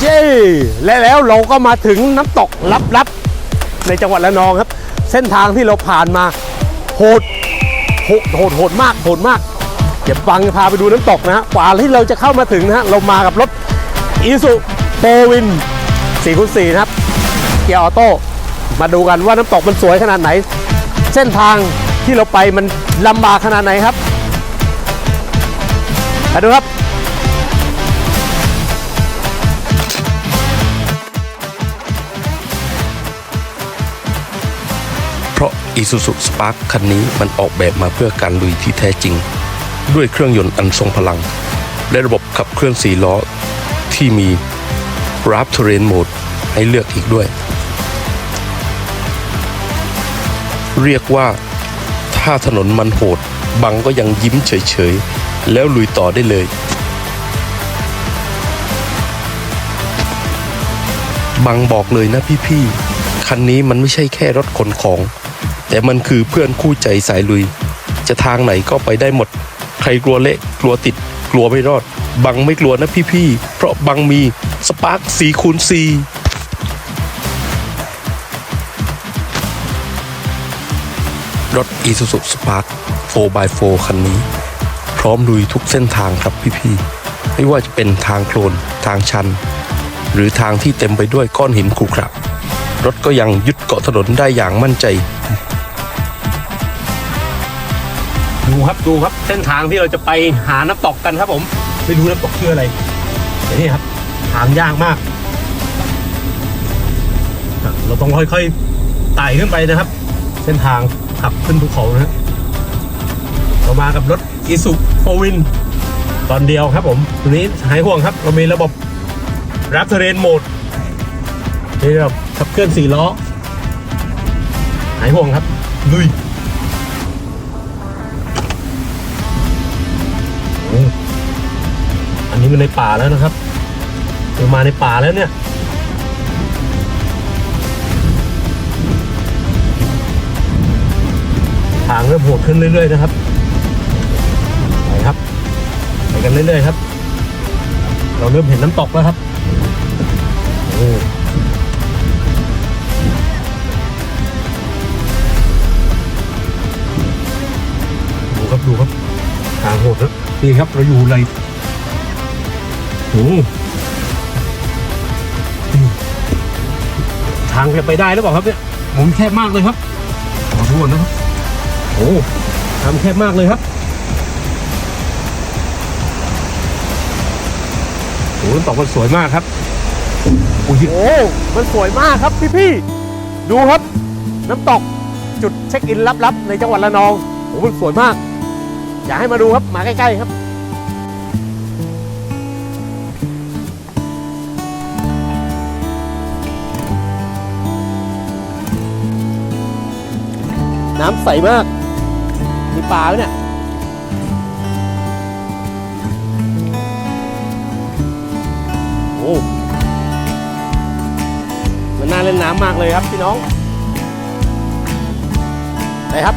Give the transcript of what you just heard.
เย้และแล้วเราก็มาถึงน้ำตกลับๆในจังหวัดระนองครับ เส้นทางที่เราผ่านมาโหดโหดโหดโหดมากโหดมากเดี๋ยวฟังพาไปดูน้ำตกนะฮะกว่าที่เราจะเข้ามาถึงนะฮะเรามากับรถอีสุโปวิน4คูณ4นะครับ เกียร์ออโต้มาดูกันว่าน้ำตกมันสวยขนาดไหน เส้นทางที่เราไปมันลำบากขนาดไหนครับมาดูครับ ราะ Isuzu Spark คันนี้มันออกแบบมาเพื่อการลุยที่แท้จริง ด้วยเครื่องยนต์อันทรงพลัง และระบบขับเคลื่อน4ล้อที่มี r a p Terrain Mode ให้เลือกอีกด้วย เรียกว่า ถ้าถนนมันโหด บังก็ยังยิ้มเฉยๆ แล้วลุยต่อได้เลย บังบอกเลยนะพี่ๆ คันนี้มันไม่ใช่แค่รถขนของ แต่มันคือเพื่อนคู่ใจสายลุย จะทางไหนก็ไปได้หมด ใครกลัวเละกลัวติด กลัวไม่รอด บังไม่กลัวนะพี่ๆ เพราะบังมีสปาร์ค4คูณ4รถ Isuzu Spark 4x4 คันนี้ พร้อมลุยทุกเส้นทางครับพี่ๆ ไม่ว่าจะเป็นทางโคลนทางชัน หรือทางที่เต็มไปด้วยก้อนหินขรุขระรถก็ยังยึดเกาะถนนได้อย่างมั่นใจ ดูครับดูครับเส้นทางที่เราจะไปหาน้ำตกกันครับผมไม่รู้น้ำตกชื่ออะไรแต่นี่ครับทางยากมาก เราต้องค่อยๆไต่ขึ้นไปนะครับ เส้นทางขับขึ้นภูเขานะเรามากับรถอีสุโฟวิน ตอนเดียวครับผมตัวนี้หายห่วงครับ เรามีระบบรับเทเรนโหมดนี่ระบบขับเคลื่อนสี่ล้อหายห่วงครับลุย นี้มันในป่าแล้วนะครับเรามาในป่าแล้วเนี่ยทางเริ่มโหดขึ้นเรื่อยๆนะครับไปครับไปกันเรื่อยๆครับ เราเริ่มเห็นน้ำตกแล้วครับโอ้ดูครับดูครับทางโหดนะนี่ครับเราอยู่ในโอ้โหนี่ ทางจะไปได้หรือเปล่าครับเนี่ยผมแคบมากเลยครับขอโทษนะครับโอ้ทางแคบมากเลยครับโอ้น้ำตกมันสวยมากครับโอ้โหมันสวยมากครับพี่พี่ๆดูครับ น้ำตกจุดเช็คอินลับๆในจังหวัดระนองโอ้มันสวยมาก อยากให้มาดูครับมาใกล้ๆครับ น้ำใสมาก มีปลาไหมเนี่ย โอ้มันน่าเล่นน้ำมากเลยครับพี่น้องไปครับ